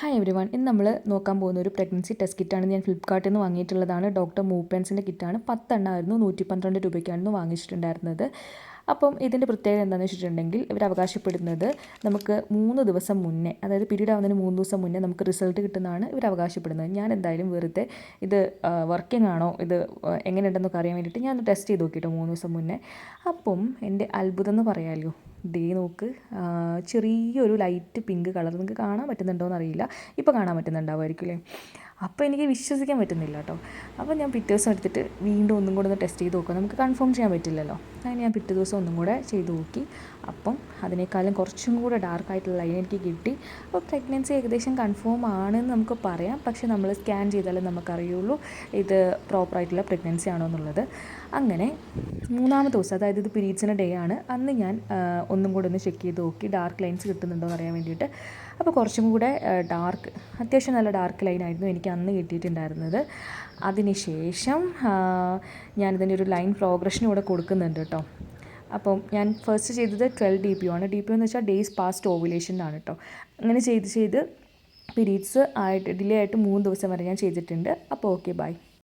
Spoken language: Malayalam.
ഹായ് എവരി വൺ ഇന്ന് നമ്മൾ നോക്കാൻ പോകുന്ന ഒരു പ്രഗ്നൻസി ടെസ്റ്റ് കിറ്റാണ് ഞാൻ ഫ്ലിപ്കാർട്ടിൽ നിന്ന് വാങ്ങിയിട്ടുള്ളതാണ്. ഡോക്ടർ മൂപ്പൻസിന്റെ കിറ്റാണ് പത്തെണ്ണമായിരുന്നു നൂറ്റി പന്ത്രണ്ട് രൂപയ്ക്കായിരുന്നു വാങ്ങിച്ചിട്ടുണ്ടായിരുന്നത്. അപ്പം ഇതിന്റെ പ്രത്യേകത എന്താണെന്ന് വെച്ചിട്ടുണ്ടെങ്കിൽ ഇവർ അവകാശപ്പെടുന്നത് നമുക്ക് മൂന്ന് ദിവസം മുന്നേ അതായത് പീരീഡ് ആവുന്നതിന് മൂന്ന് ദിവസം മുന്നേ നമുക്ക് റിസൾട്ട് കിട്ടുന്നതാണ് ഇവർ അവകാശപ്പെടുന്നത്. ഞാൻ എന്തായാലും വെറുതെ ഇത് വർക്കിംഗ് ആണോ ഇത് എങ്ങനെയുണ്ടെന്നൊക്കെ അറിയാൻ വേണ്ടിയിട്ട് ഞാൻ ടെസ്റ്റ് ചെയ്ത് നോക്കിയിട്ട് മൂന്ന് ദിവസം മുന്നേ. അപ്പം എന്റെ അത്ഭുതം എന്ന് പറയാമല്ലോ ദേ നോക്ക് ചെറിയൊരു ലൈറ്റ് പിങ്ക് കളർ നിങ്ങൾക്ക് കാണാൻ പറ്റുന്നുണ്ടോ എന്നറിയില്ല ഇപ്പോൾ കാണാൻ പറ്റുന്നുണ്ടാവുമായിരിക്കും അല്ലേ? അപ്പോൾ എനിക്ക് വിശ്വസിക്കാൻ പറ്റുന്നില്ല കേട്ടോ. അപ്പോൾ ഞാൻ പിറ്റേ ദിവസം എടുത്തിട്ട് വീണ്ടും ഒന്നും കൂടെ ഒന്ന് ടെസ്റ്റ് ചെയ്ത് നോക്കുക നമുക്ക് കൺഫേം ചെയ്യാൻ പറ്റില്ലല്ലോ. അങ്ങനെ ഞാൻ പിറ്റേ ദിവസം ഒന്നും കൂടെ ചെയ്ത് നോക്കി. അപ്പം അതിനേക്കാളും കുറച്ചും കൂടെ ഡാർക്ക് ആയിട്ടുള്ള ലൈൻ എനിക്ക് കിട്ടി. അപ്പോൾ പ്രഗ്നൻസി ഏകദേശം കൺഫേം ആണെന്ന് നമുക്ക് പറയാം. പക്ഷേ നമ്മൾ സ്കാൻ ചെയ്താലേ നമുക്കറിയുള്ളൂ ഇത് പ്രോപ്പറായിട്ടുള്ള പ്രഗ്നൻസി ആണോ എന്നുള്ളത്. അങ്ങനെ മൂന്നാമത്തെ ദിവസം അതായത് ഇത് പീരീഡ്സിന്റെ ഡേ ആണ്. അന്ന് ഞാൻ ഒന്നും കൂടെ ഒന്ന് ചെക്ക് ചെയ്ത് നോക്കി. ഡാർക്ക് ലൈൻസ് കിട്ടുന്നുണ്ടോ എന്ന് അറിയാൻ വേണ്ടിയിട്ട്. അപ്പോൾ കുറച്ചും കൂടെ ഡാർക്ക് അത്യാവശ്യം നല്ല ഡാർക്ക് ലൈനായിരുന്നു എനിക്ക് അന്ന് കിട്ടിയിട്ടുണ്ടായിരുന്നത്. അതിനുശേഷം ഞാനിതിന്റെ ഒരു ലൈൻ പ്രോഗ്രഷൻ ഇവിടെ കൊടുക്കുന്നുണ്ട് കേട്ടോ അപ്പം ഞാൻ ഫസ്റ്റ് ചെയ്തത് ട്വൽവ് ഡി പി ആണ്. ഡി പി എന്ന് വെച്ചാൽ ഡേയ്സ് പാസ്റ്റ് ഓവുലേഷൻ ആണ് കേട്ടോ അങ്ങനെ ചെയ്ത് ചെയ്ത് പിരീഡ്സ് ആയിട്ട് ഡിലേ ആയിട്ട് മൂന്ന് ദിവസം വരെ ഞാൻ ചെയ്തിട്ടുണ്ട്. അപ്പോൾ ഓക്കെ ബൈ